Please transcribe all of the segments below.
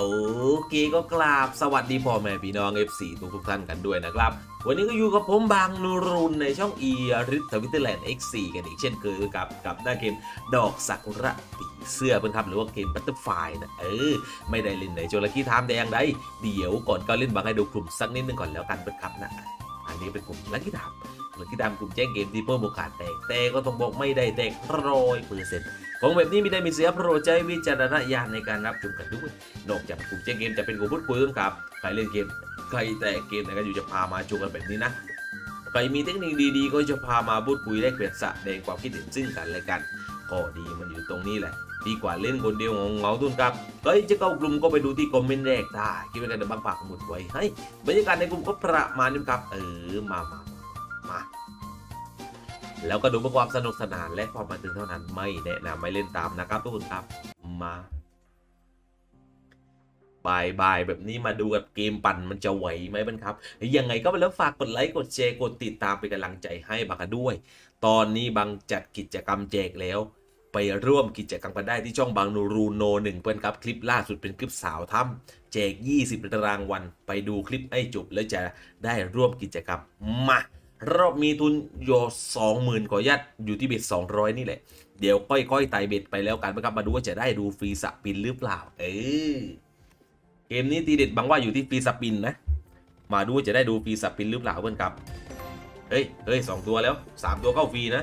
โอเคก็กราบสวัสดีพ่อแม่พี่น้อง F4 ทุกทุกท่านกันด้วยนะครับ วันนี้ก็อยู่กับผมบางนูรุนในช่อง e r i t วิ t แลนด์ X4 กันอีกเช่นเคยกับกับหน้าเกมดอกซากุระปีเสื้อเพื่อนครับหรือว่าเกมบัตเตอร์ไฟนะเออ ไม่ได้เล่นในโจรคีทามแดงได้เดี๋ยวก่อนก็เล่นบางให้ดูกลุ่มสักนิดนึงก่อนแล้วกันเพื่อนครับนะอันนี้เป็นกลุ่มลักกี้ทามลักกี้ทามกลุ่มแจ้งเกมที่เพิ่มโอกาสแตกแต่ก็ต้องบอกไม่ได้แตกร้อยเปอร์เซ็นต์ ของแบบนี้มีได้มีเสียโปรดใช้วิจารณญาณในการรับชมกันด้วย นอกจากกลุ่มแจ้งเกมจะเป็นกลุ่มพูดคุยกันครับ ใครเล่นเกม ใครแต่เกมไหนกันอยู่จะพามาชมกันแบบนี้นะ ใครมีเทคนิคดีๆ ก็จะพามาพูดคุยแลกเปลี่ยนแดงความคิดเห็นซึ่งกันและกันก็ดีมันอยู่ตรงนี้แหละ ดีกว่าเล่นคนเดียวงเงาทุนครับเฮ้ยจะเข้ากลุ่มก็ไปดูที่คอมเมนต์แรกได้คิดว่ากันเดี๋ยวบางปากหมดไว้ให้บรรยากาศในกลุ่มก็ประมาณนี้ครับ เออมามา แล้วก็ดูเพื่อความสนุกสนานและความบันเทิงเท่านั้นไม่แนะนำไม่เล่นตามนะครับทุกคนครับมาบายบายแบบนี้มาดูกับเกมปั่นมันจะไหวไหมบันครับ ยังไงก็ไปแล้วฝากกดไลค์กดแชร์กดติดตามเป็นกำลังใจให้บังกันด้วย ตอนนี้บังจัดกิจกรรมแจกแล้ว ไปร่วมกิจกรรมกันได้ที่ช่องบางนูรูโนหนึ่งเพื่อนครับคลิปล่าสุดเป็นคลิปสาวถ้ำแจก 20รางวัลไปดูคลิปให้จบแล้วจะได้ร่วมกิจกรรมมา รอบมีทุนโยสองหมื่นขอยัดอยู่ที่เบ็ดสองร้อยนี่แหละ เดี๋ยวค่อยๆไต่เบ็ดไปแล้วกันนะครับมาดูว่าจะได้ดูฟรีสปินหรือเปล่า เออเกมนี้ตีเด็ดบางว่าอยู่ที่ฟรีสปินนะ มาดูว่าจะได้ดูฟรีสปินหรือเปล่าเพื่อนครับ เฮ้ยเฮ้ยสองตัวแล้วสามตัวเข้าฟรีนะ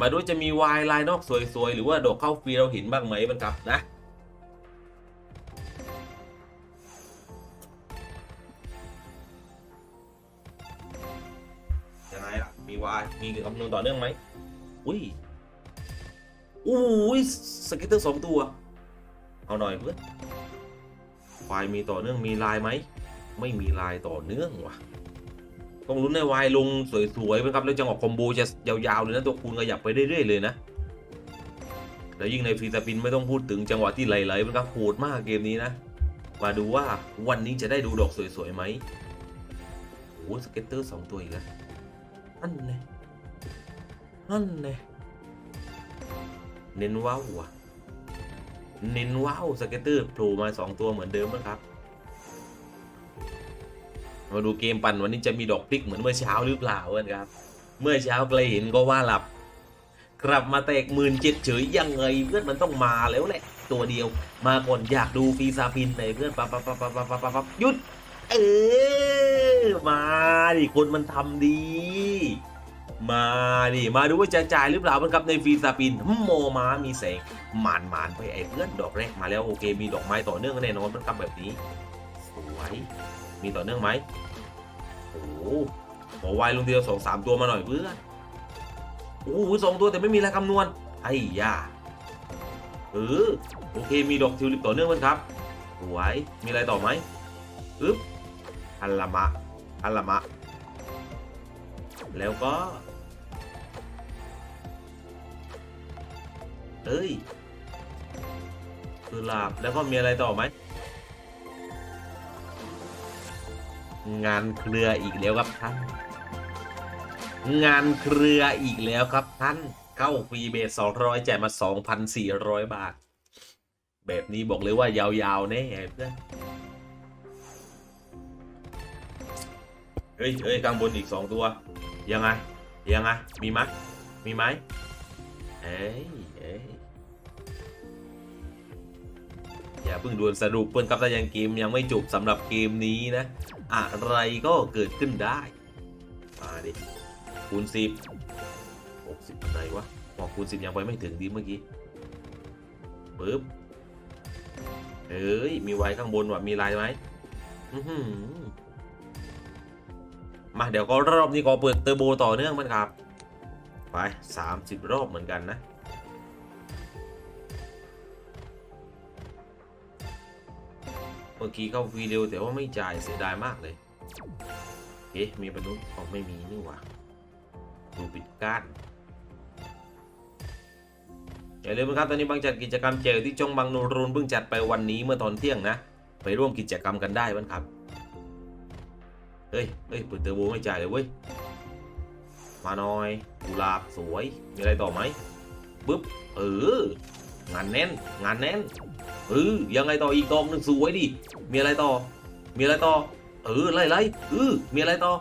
มาดูจะมีวายลายนอกสวยๆ หรือว่าดอกเข้าฟรีเราเห็นบ้างไหมเพื่อนครับนะ มีวายมีคำนวณต่อเนื่องไหมอุ้ยอุ้ยสเก็ตเตอร์สองตัว เอาหน่อยเพื่อนวายมีต่อเนื่องมีลายไหม ไม่มีลายต่อเนื่องว่ะ ต้องลุ้นในวายลงสวยๆไหมครับแล้วจังหวะคอมโบจะยาวๆเลยนะตัวคูณขยับไปเรื่อยๆเลยนะแล้วยิ่งในฟรีสปินไม่ต้องพูดถึงจังหวะที่ไหลๆมันก็โหดมากเกมนี้นะ มาดูว่าวันนี้จะได้ดูดอกสวยๆไหมโอ้สเก็ตเตอร์สองตัวอีกแล้ว นั่นไงนั่นไงเน้นว้าวว่ะเน้นว้าวสเก็ตเตอร์โผล่มาสองตัวเหมือนเดิมนะครับ มาดูเกมปั่นวันนี้จะมีดอกพลิกเหมือนเมื่อเช้าหรือเปล่าเพื่อนครับ เมื่อเช้าใครเห็นก็ว่าหลับ กลับมาแตกหมื่นเจ็ดเฉยยังไงเพื่อนมันต้องมาแล้วแหละ ตัวเดียว มาก่อนอยากดูฟีซาพินไหนเพื่อนปะปั๊บปั๊บปั๊บปั๊บปั๊บปั๊บหยุด เออมาดิคนมันทำดี มาดิมาดูว่าจะจ่ายหรือเปล่ามันครับในฟรีสปินโมมามีแสงหมานหมานไปไอ้เพื่อนดอกแรกมาแล้วโอเค มีดอกไม้ต่อเนื่องแน่นอนมันครับแบบนี้ สวยมีต่อเนื่องไหมโอ้โหขอวายลงเดียวสองสามตัวมาหน่อยเพื่อนโอ้โหสองตัวแต่ไม่มีรายคำนวณไอ้ย่าเออโอเคมีดอกทิวลิปต่อเนื่องมันครับสวยมีอะไรต่อไหมอึ๊บ อัลละมะอัลละมะ แล้วก็ เอ้ยคือลาบแล้วก็มีอะไรต่อไหม งานเครืออีกแล้วครับท่าน งานเครืออีกแล้วครับท่าน เข้าฟรีเบส200จ่ายมา2,400บาท แบบนี้บอกเลยว่ายาวๆแน่เพื่อน เฮ้ยเฮ้ยข้างบนอีกสองตัว ยังไง ยังไง มีไหมมีไหมเอ้ยเอ้ยอย่าเพิ่งด่วนสรุปเพื่อนครับถ้ายังเกมยังไม่จบสำหรับเกมนี้นะ อะไรก็เกิดขึ้นได้ มาดิ คูณสิบหกสิบอะไรวะบอกคูณสิบยังไปไม่ถึงดีเมื่อกี้ปึ๊บเอ้ย มีไว้ข้างบนว่ะ มีลายไหมอื้อหือ มาเดี๋ยวก็รอบนี้ก็เปิดเทอร์โบต่อเนื่องมันครับ ไป 30 รอบเหมือนกันนะเมื่อกี้เข้าฟรีเร็วแต่ว่าไม่จ่ายเสียดายมากเลย เอ๊ะ มีบรรลุอ๋อไม่มีนี่หว่าดูปิดก้านอย่าลืมนะครับ ตอนนี้บางจัดกิจกรรมเจลที่จงบางนูรูนเพิ่งจัดไปวันนี้เมื่อตอนเที่ยงนะ ไปร่วมกิจกรรมกันได้บ้างครับ เฮ้ยเฮ้ยเปิดเทอร์โบไม่จ่ายเลยเว้ย มาหน่อยกุหลาบสวย มีอะไรต่อไหมปึ๊บ เออ งานแน่น งานแน่น เออ ยังไงต่ออีกตองหนึ่งสวยดิ มีอะไรต่อ มีอะไรต่อ เออไล่ไล่เออ มีอะไรต่อ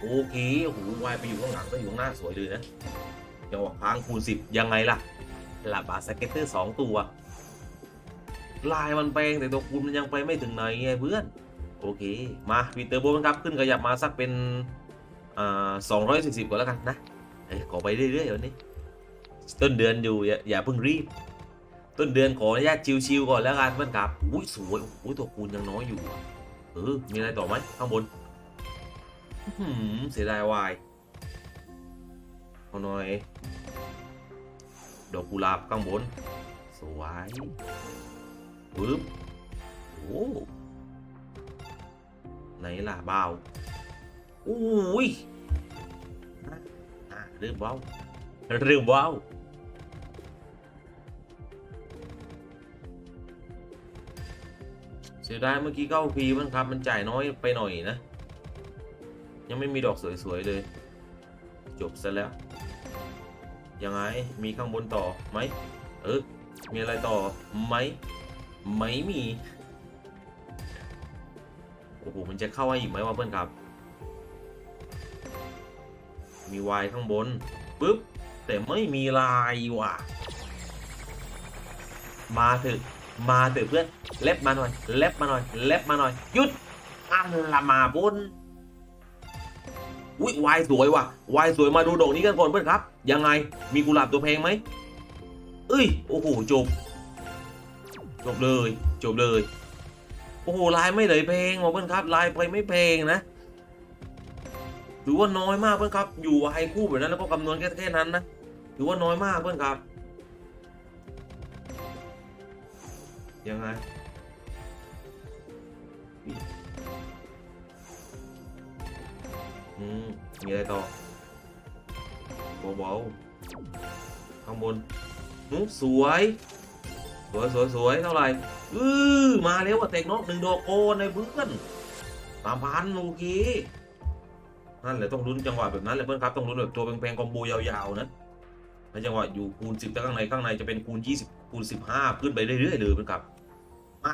โอเคโอ้โหวายไปอยู่ข้างหลังก็อยู่ข้างหน้าสวยเลยนะจังหวะพางคูณสิบยังไงล่ะลาบาสเก็ตเตอร์สองตัว ลายมันแปลงแต่ตัวคูณมันยังไปไม่ถึงไหนไงเพื่อน โอเค มาวิเตอร์โบนครับ ขึ้นขยับมาสักเป็นอ่าสองร้อยสี่สิบก่อนแล้วกันนะเอ้ยขอไปเรื่อยๆวันนี้ ต้นเดือนอยู่อย่าอย่าเพิ่งรีบ ต้นเดือนขออนุญาตชิวๆก่อนแล้วกันเพื่อนครับอุ้ยสวยอุ้ยตัวคูณยังน้อยอยู่เออมีอะไรต่อไหมข้างบนหือเสียดายวายเอาหน่อยดอกกุหลาบข้างบน สวยปึ๊บโอ้ ไหนล่ะเบาอุ้ยอะอะเริ่มเบาเริ่มเบาเสียดายเมื่อกี้เก้าพีมันครับ มันจ่ายน้อยไปหน่อยนะ ยังไม่มีดอกสวย ๆ เลย จบซะแล้ว ยังไง มีข้างบนต่อไหม เออ มีอะไรต่อไหม ไม่มี อ้โหมันจะเข้าให้อีกไหมวะเพื่อนครับ มีวายข้างบนปึ๊บแต่ไม่มีลายว่ะ มาเถอะมาเถอะเพื่อนเล็บมาหน่อยเล็บมาหน่อยเล็บมาหน่อยหยุดอันละมาบนอุ้ยวายสวยว่ะวายสวยมาดูดอกนี้กันก่อนเพื่อนครับ ยังไงมีกุหลาบตัวแพงไหมเอ้ยโอ้โหจบ จบเลย จบเลย โอ้โหลายไม่เลยแพลงว่ะเพื่อนครับลายไปไม่แพลงนะถือว่าน้อยมากเพื่อนครับ อยู่วายคู่แบบนั้นแล้วก็คำนวณแค่แค่นั้นนะถือว่าน้อยมากเพื่อนครับ ยังไงอืมมีอะไรต่อเบาๆข้างบนนุ๊สวย สวยสวยสวยเท่าไหร่อือมาแล้วว่าเตกนอกหนึ่งดอกโกนในเพื่อนสามพันโอเคนั่นแหละต้องลุ้นจังหวะแบบนั้นแหละเพื่อนครับต้องลุ้นแบบตัวแพงๆคอมโบยาวๆนะในจังหวะอยู่คูณ10แต่ข้างในข้างในจะเป็นคูณ 20 คูณ 15 ขึ้นไปเรื่อยๆเลยเพื่อนครับมา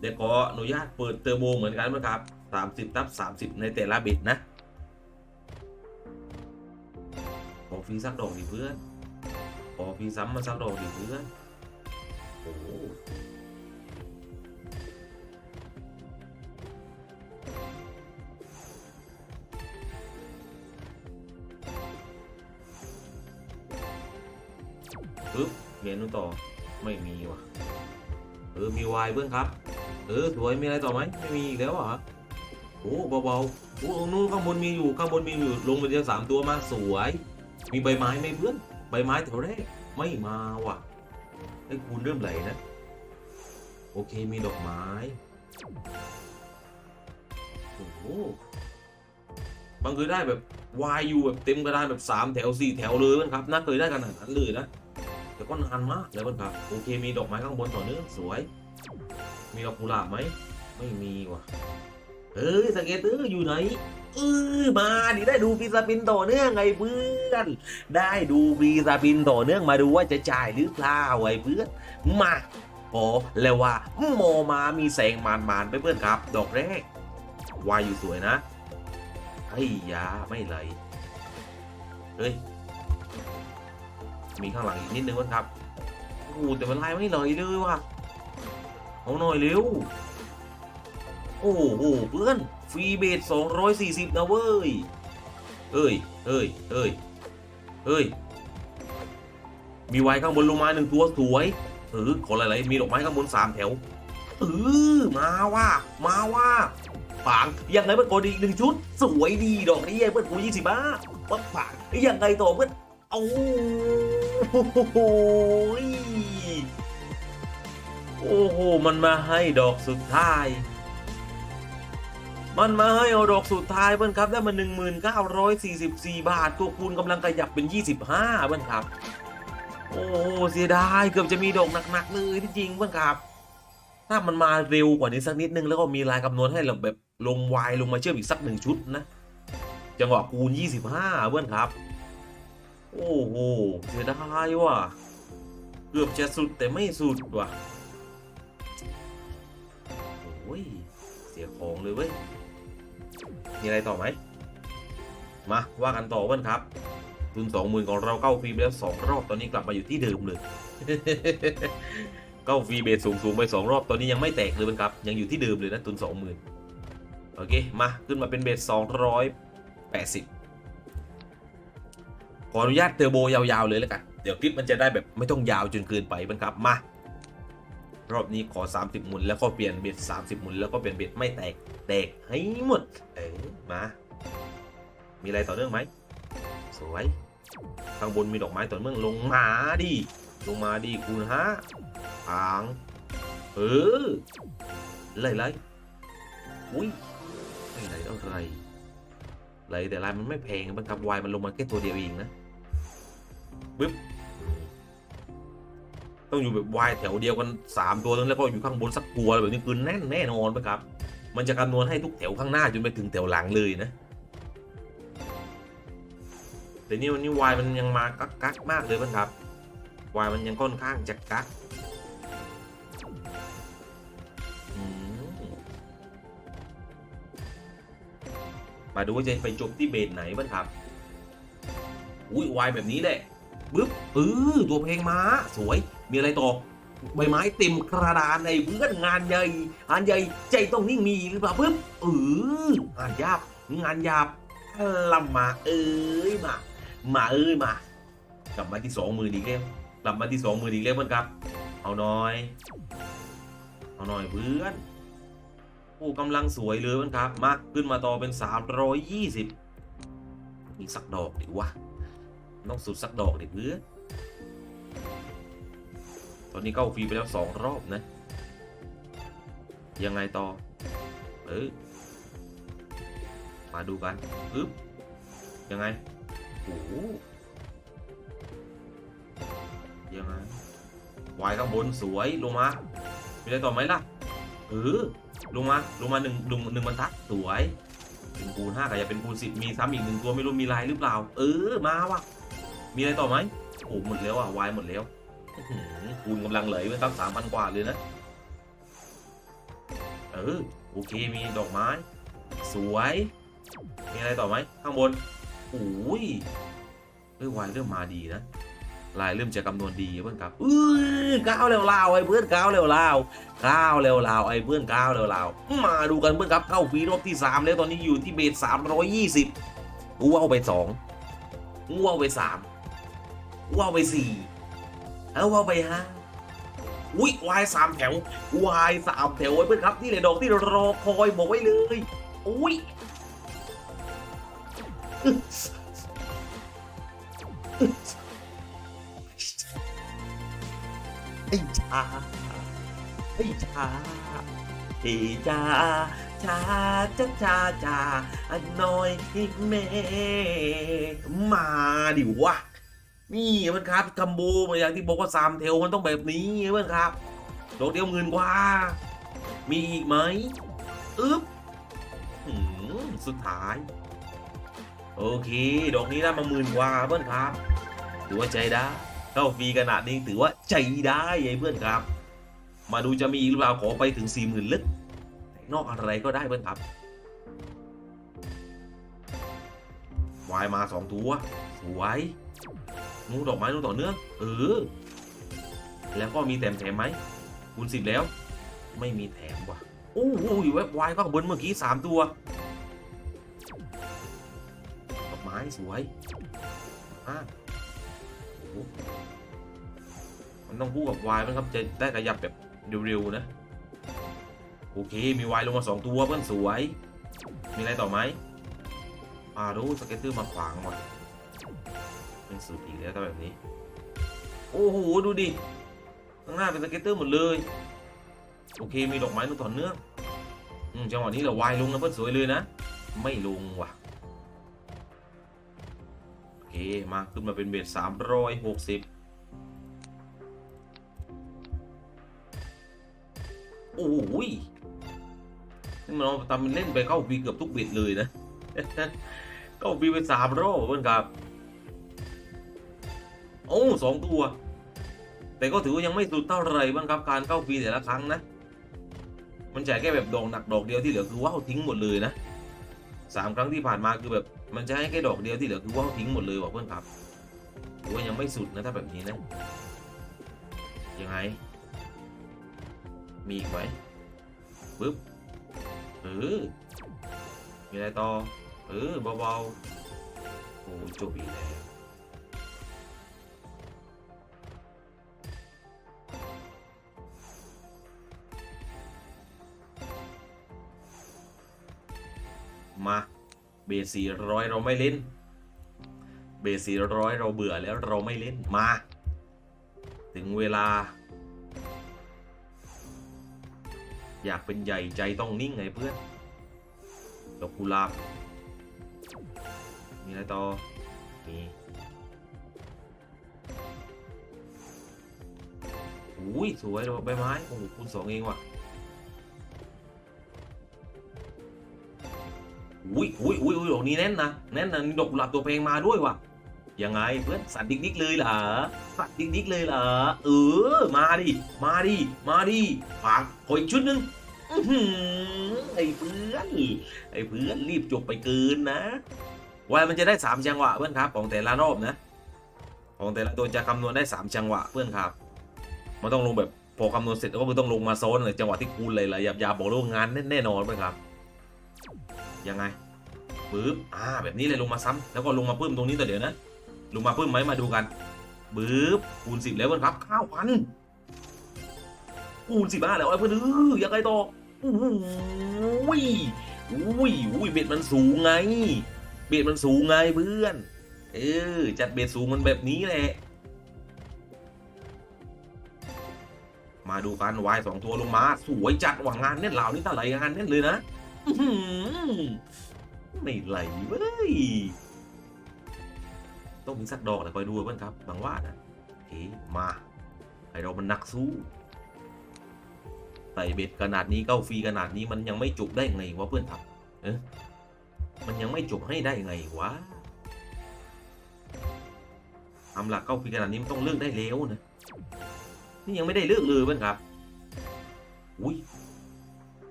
เดี๋ยวขออนุญาตเปิดเทอร์โบเหมือนกันเพื่อนครับ 30 ทับ 30 ในแต่ละบิตนะขอฟรีสักดอกดิเพื่อนขอฟรีซ้ำมาสักดอกดิเพื่อน ปึ๊บเมนูต่อ ไม่มีว่ะ เออ มีวายเพื่อนครับ เออ สวย มีอะไรต่อไหมไม่มีอีกแล้วเหรอโอ้เบาๆโอ้ตรงนู้นข้างบนมีอยู่ ข้างบนมีอยู่ ลงไปเดียวสามตัวมา สวย มีใบไม้ไหมเพื่อน ใบไม้แถวแรก ไม่มาว่ะ ไอ้คูณเริ่มไหลนะ โอเคมีดอกไม้ โอ้โหบางเคยได้แบบวายอยู่แบบเต็มกระดานแบบสามแถวสี่แถวเลยมันครับน่าเคยได้ขนาดนั้นเลยนะ แต่ก็นานมากแล้วมันครับ โอเคมีดอกไม้ข้างบนต่อเนื่องสวย มีดอกกุหลาบไหม ไม่มีว่ะ เฮ้ยสเก็ตเตออยู่ไหนเออมาดิได้ดูฟีซาบินต่อเนื่องไงเพื่อนได้ดูฟีซาบินต่อเนื่องมาดูว่าจะจ่ายหรือเปล่าไอ้เพื่อนมาโอ้แล้วว่าโมมามีแสงมานมานๆไปเพื่อนครับ ดอกแรกวายอยู่สวยนะไอ้ยาไม่ไหลเฮ้ยมีข้างหลังอีกนิดนึงเพื่อนครับโอ้แต่มันไลายไม่ไหลเลยว่ะเอาหน่อยเร็ว อ้โหเพื่อนฟรีเบส240 นะเว้ย เอ้ยเอ้ยเอ้ยเอ้ย มีไว้ข้างบนลงมาหนึ่งตัวสวยเออขออะไรๆมีดอกไม้ข้างบนสามแถวเออมาว่า มาว่าปังยังไงเพื่อนกดอีกหนึ่งชุด สวยดีดอกนี้เพื่อนกูยี่สิบบ้าปังปังยังไงต่อเพื่อนโอ้โหโอ้โห มันมาให้ดอกสุดท้าย มันมาให้เอาดอกสุดท้ายเพื่อนครับได้มา 1944 บาท ตัวคูณกำลังขยับเป็น 25เพื่อนครับ โอ้เสียดายเกือบจะมีดอกหนักๆเลยที่จริงเพื่อนครับ ถ้ามันมาเร็วกว่านี้สักนิดนึงแล้วก็มีลายคำนวณให้เราแบบลงวายลงมาเชื่อมอีกสักหนึ่งชุดนะจังหวะคูณ 25เพื่อนครับ โอ้โหเสียดายว่ะกือบจะสุดแต่ไม่สุดว่ะโอ้ยเสียของเลยเว้ย มีอะไรต่อไหมมาว่ากันต่อเว้นครับทุนสองหมื่นของเราเข้าฟรีไปแล้วสองรอบตอนนี้กลับมาอยู่ที่เดิมเลยเข้าฟรีเบสสูงสูงๆไปสองรอบตอนนี้ยังไม่แตกเลยเว้นครับ ยังอยู่ที่เดิมเลยนะทุนสองหมื่นโอเคมาขึ้นมาเป็นเบสสองร้อยแปดสิบขออนุญาตเทอร์โบยาวๆเลยแล้วกันเดี๋ยวคลิปมันจะได้แบบไม่ต้องยาวจนเกินไปเว้นครับมา รอบนี้ขอ 30 หมุน แล้วก็เปลี่ยนเบ็ด30 หมุน แล้วก็เปลี่ยนเบ็ดไม่แตกแตกให้หมด เออมา มีอะไรต่อเนื่องไหมสวยข้างบนมีดอกไม้ต่อเนื่องลงมาดิลงมาดิคูณฮะทางเออเลยเลยอุ้ยไม่ไหลอะไรไหลแต่ลายมันไม่แพงมันกับวายมันลงมาแค่ตัวเดียวเองนะปึ๊บ ต้องอยู่แบบวายแถวเดียวกันสามตัวแล้วก็อยู่ข้างบนสักตัวแบบนี้คือแน่นแน่นอนไหมครับ มันจะคำนวณให้ทุกแถวข้างหน้าจนไปถึงแถวหลังเลยนะแต่นี่วันนี้วายมันยังมากักกักมากเลยมั้งครับวายมันยังค่อนข้างจะกักมาดูว่าจะไปจบที่เบสไหนบ้างครับ อุ้ยวายแบบนี้แหละปึ๊บเออตัวเพลงม้าสวย มีอะไรต่อใบไม้เต็มกระดานในเพื่อนงานใหญ่งานใหญ่ใจต้องนิ่งมีหรือเปล่าปึ๊บเอองานยาบงานหยาบลำมาเอ้ยมา มาเอ้ยมากลับมาที่สองมือดีเล่มกลับมาที่สองมือดีเล่มเหมือนครับ เอาหน่อย เอาหน่อยเพื่อนโอ้กำลังสวยเลยมันครับมาขึ้นมาต่อเป็น 320 อีกสักดอกดิวะต้องสุดสักดอกดิเพื่อน อนนี้เข้าฟรีไปแล้วสองรอบนะ ยังไงต่อ เออมาดูกันอึ๊บยังไงโอ้ยังไงวายข้างบนสวยลงมามีอะไรต่อไหมล่ะเออลงมาลงมาหนึ่งหนึ่งหนึ่งบรรทัดสวยเป็นคูณห้ากับอย่าเป็นคูณสิบมีซ้ำอีกหนึ่งตัวไม่รู้มีลายหรือเปล่า เออมาว่ะมีอะไรต่อไหมโอ้หมดแล้วอะวายหมดแล้ว คูณกำลังเหลยเป็นตั้งสามพันกว่าเลยนะ เออ โอเค มีดอกไม้ สวย มีอะไรต่อไหม ข้างบนโอ้ยเฮ้ยวายเริ่มมาดีนะ ลายเริ่มจะคำนวณดีเพื่อนครับอื้อก้าวเร็วลาวไอ้เพื่อนก้าวเร็วลาวก้าวเร็วลาวไอ้เพื่อนก้าวเร็วลาวมาดูกันเพื่อนครับเข้าฟีรอบที่ 3 แล้วตอนนี้อยู่ที่เบส320กูเอาไป2กูเอาไป3กูเอาไป4 เอาเอาไป5อุ้ยวายสามแถววายสามแถวไอ้เพื่อนครับนี่เลยดอกที่รอคอยบอกไว้เลยอุ้ยไอ้ชาไอ้ชาเฮ้จ้าชาจ้าชาชาอันน้อยแม่มาดิวะ นี่มันครับคัมโบอย่างที่บอกว่าสามเทลมันต้องแบบนี้เพื่อนครับดอกเดียวหมื่นกว่า มีอีกไหมอึ๊บหืมสุดท้าย โอเค ดอกนี้ได้มาหมื่นกว่าเพื่อนครับถือว่าใจได้เข้าฟรีขนาดนี้ถือว่าใจได้ไอ้เพื่อนครับ มาดูจะมีอีกหรือเปล่าขอไปถึง4 0,000ลึกนอกอะไรก็ได้เพื่อนครับวายมา2ตัวสวย นูดอกไม้นูต่อเนื่องเออ แล้วก็มีแถมแถมไหมคูณสิบแล้ว ไม่มีแถมว่ะโอ้โหอยู่เว็บวายข้างบนเมื่อกี้3ตัวดอกไม้สวยอ่าโอ้โหมันต้องคู่กับวายมันครับจะได้ขยับแบบเร็วๆนะ โอเค มีวายลงมาสองตัวเพื่อนสวย มีอะไรต่อไหมอ่าดูสเก็ตเตอร์มาขวางว่ะ็นสุดอีกแล้วถ้าแบบนี้ โอ้โห ดูดิ ข้างหน้าเป็นสเก็ตเตอร์หมดเลย โอเค มีดอกไม้นุ่ต่อเนื่องอืมจังหวะนี้เราวายลงนะเพื่อนสวยเลยนะ ไม่ลงว่ะ โอเค มาขึ้นมาเป็นเบสสามร้อยหกสิบโอ้ยนี่มันเอาทำเป็นเล่นไปเข้าวีเกือบทุกเบสเลยนะ เข้าวีไปสามรอบเพื่อนครับ โอ้สองตัว แต่ก็ถือว่ายังไม่สุดเท่าไรบ้างครับการเข้าฟรีแต่ละครั้งนะ มันแจะแค่แบบดอกหนักดอกเดียวที่เหลือคือว่าวทิ้งหมดเลยนะสามครั้งที่ผ่านมาคือแบบมันจะให้แค่ดอกเดียวที่เหลือคือว่าวทิ้งหมดเลยว่ะเพื่อนครับถือว่ายังไม่สุดนะถ้าแบบนี้นะยังไง มีอีกไหมปึ๊บเออมีอะไรต่อเออเบาๆโอ้จบอีกแล้ว มาเบสสี่ร้อยเราไม่เล่น เบสสี่ร้อยเราเบื่อแล้วเราไม่เล่นมา ถึงเวลา อยากเป็นใหญ่ใจต้องนิ่งไงเพื่อนดอกกุหลาบมีอะไรต่อมีอุ้ยสวยดอกใบไม้โอ้โหคูณสองเองว่ะ อุ้ยอุ้ยอุ้ยอุ้ยดอกนี้แน่นนะแน่นนะนี่ดอกกุหลาบตัวเพลงมาด้วยว่ะยังไงเพื่อนสัตว์ดิกดิกเลยเหรอสัตว์ดิกดิกเลยเหรอเออมาดิมาดิมาดิฝากขออีกชุดหนึ่งไอ้เพื่อนไอ้เพื่อนรีบจบไปเกินนะวายมันจะได้สามจังหวะเพื่อนครับของแต่ละรอบนะ ของแต่ละตัวจะคำนวณได้สามจังหวะเพื่อนครับมันต้องลงแบบพอคำนวณเสร็จก็คือต้องลงมาโซนเลยจังหวะที่คูณเลยแหละอย่าอย่าบอกเลยว่างานแน่นอนเพื่อนครับ ยังไงปึ๊บอ่าแบบนี้เลยลงมาซ้ำแล้วก็ลงมาเพิ่มตรงนี้ต่อเดี๋ยวนะ ลงมาเพิ่มไหมมาดูกันปึ๊บคูณสิบแล้วเพื่อนครับข้าวพันคูณสิบห้าแล้วไอ้เพื่อนเออยังไงต่ออู้ยอุ้ยอุ้ยเบ็ดมันสูงไง เบ็ดมันสูงไงเพื่อน เออ จัดเบ็ดสูงมันแบบนี้แหละ มาดูกันวายสองตัวลงมา สวยจัดหว่างงานเน้นเหล่านี่ตาไหลงานเน้นเลยนะ ไม่ไหลเว้ย ต้องมีสักดอกแต่คอยดูเพื่อนครับ บางว่านะโอเคมาไอเรามันนักสู้ใส่เบ็ดขนาดนี้เก้าฟรีขนาดนี้มันยังไม่จบได้ไงวะเพื่อนครับเอมันยังไม่จบให้ได้ไงวะทำหลักเก้าฟรีขนาดนี้มันต้องเลิกได้แล้วนะ นี่ยังไม่ได้เลิกเลยเพื่อนครับ อุ้ย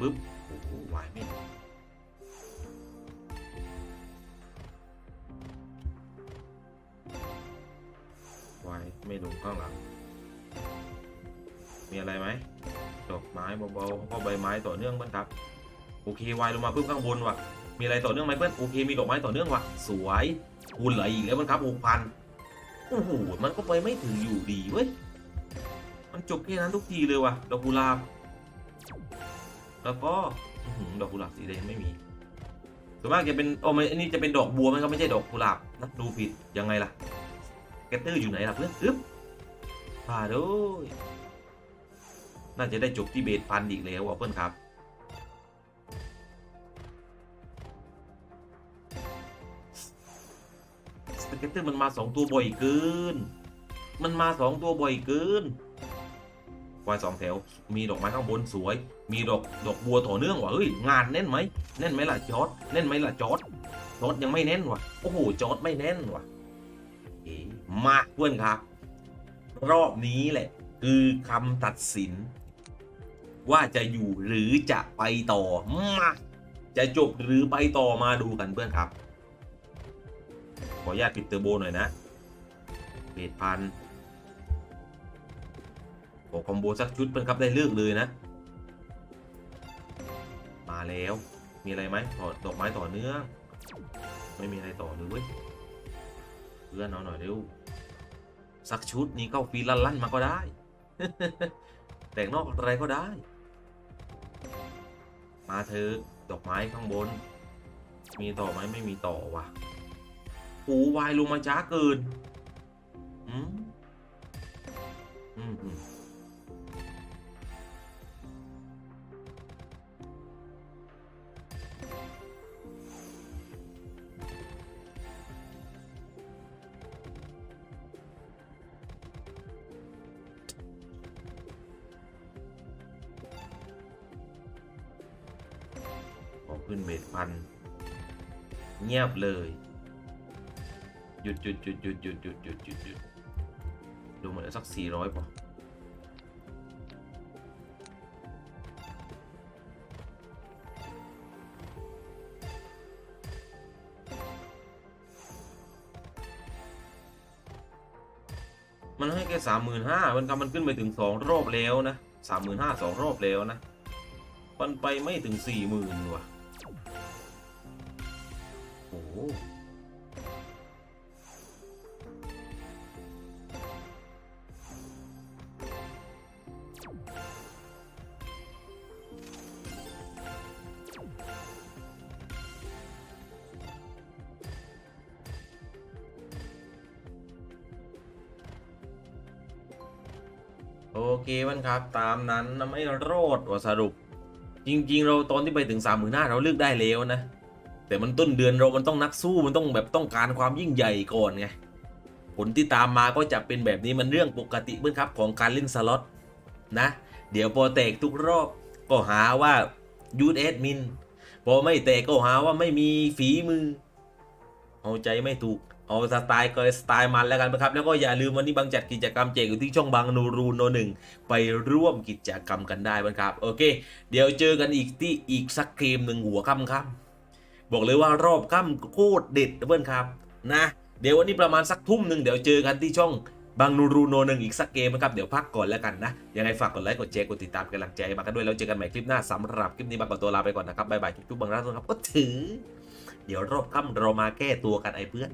บึ๊บ วายไม่ไว้ไม่ลงข้างหลัง มีอะไรไหมดอกไม้เบาๆก็ใบไม้ต่อเนื่องเพื่อนครับ โอเควายลงมาเพิ่มข้างบนว่ะ มีอะไรต่อเนื่องไหมเพื่อนโอเค มีดอกไม้ต่อเนื่องว่ะ สวยคูณเหลืออีกแล้วเพื่อนครับหกพันโอ้โห มันก็ไปไม่ถึงอยู่ดีเว้ย มันจบแค่นั้นทุกทีเลยว่ะ ดอกกุหลาบ แล้วก็ ดอกกุหลาบสีแดงไม่มีส่วนมากจะเป็นโอ้ไม่อันนี้จะเป็นดอกบัวมครับไม่ใช่ดอกกุหลาบนะดูผิดยังไงล่ะแกตเตอร์อยู่ไหนล่ะเพื่อนอึ๊บพาด้วยน่าจะได้จบที่เบสพันอีกแล้วอะเพื่อนครับสเก็ตเตอร์มันมาสองตัวบ่อยเกิน มันมาสองตัวบ่อยเกิน วายสองแถว มีดอกไม้ข้างบนสวย มีดอกดอกบัวต่อเนื่องว่ะเฮ้ยงานแน่นไหมแน่นไหมล่ะจอดแน่นไหมล่ะจอดจอดยังไม่แน่นว่ะโอ้โหจอดไม่แน่นว่ะมาเพื่อนครับ รอบนี้แหละ คือคำตัดสิน ว่าจะอยู่หรือจะไปต่อมาจะจบหรือไปต่อมาดูกันเพื่อนครับ ขออนุญาตปิดเตอร์โบหน่อยนะเบดพัน ขอคอมโบสักชุดเพื่อนครับได้เลือกเลยนะ มาแล้วมีอะไรไหมต่อดอกไม้ต่อเนื่องไม่มีอะไรต่อเลยเว้ยเพื่อนเอาหน่อยเร็วสักชุดนี้เข้าฟรีลั่นลั่นมาก็ได้ แต่งนอกอะไรก็ได้ มาเธอดอกไม้ข้างบน มีต่อไหมไม่มีต่อว่ะโอ้วายลงมาช้าเกิน อืม อืมอืม ขึ้นเมดพัน เงียบเลย หยุดหยุดหยุดหยุดหยุดหยุดหยุดหยุดหยุดดูเหมือนสักสี่ร้อยพอมันให้แค่สามหมื่นห้ามันกำมันขึ้นไปถึงสองรอบแล้วนะสามหมื่นห้าสองรอบแล้วนะ มันไปไม่ถึงสี่หมื่นว่ะ โอเคมันครับ ตามนั้นไม่รอดว่าสรุป จริง ๆ เราตอนที่ไปถึงสามหมื่นห้าเราเลือกได้แล้วนะ แต่มันต้นเดือนเรามันต้องนักสู้มันต้องแบบต้องการความยิ่งใหญ่ก่อนไงผลที่ตามมาก็จะเป็นแบบนี้มันเรื่องปกติเพื่อนครับของการเล่นสล็อตนะเดี๋ยวพอแตกทุกรอบก็หาว่ายูดแอดมินพอไม่แตกก็หาว่าไม่มีฝีมือ เอาใจไม่ถูก เอาสไตล์ก็สไตล์มันแล้วกันนะครับ แล้วก็อย่าลืมวันนี้บางจัดกิจกรรมแจกอยู่ที่ช่องบางนูรูนโนหนึ่งไปร่วมกิจกรรมกันได้นะครับ โอเค เดี๋ยวเจอกันอีกที่อีกสักเกมหนึ่งหัวค่ำค่ำบ บอกเลยว่ารอบค่ำโคตรเด็ดเพื่อนครับนะเดี๋ยววันนี้ประมาณสักทุ่มหนึ่งเดี๋ยวเจอกันที่ช่องบางนูรูโนหนึ่งอีกสักเกมนะครับ เดี๋ยวพักก่อนแล้วกันนะ ยังไงฝากกดไลค์กดแชร์กดติดตามกันกำลังใจมากันด้วย แล้วเจอกันใหม่คลิปหน้าสำหรับคลิปนี้บางขอตัวลาไปก่อนนะครับบ๊ายบายทุกๆบางท่านครับก็ถือ เดี๋ยวรอบค่ำเรามาแก้ตัวกันไอ้เพื่อน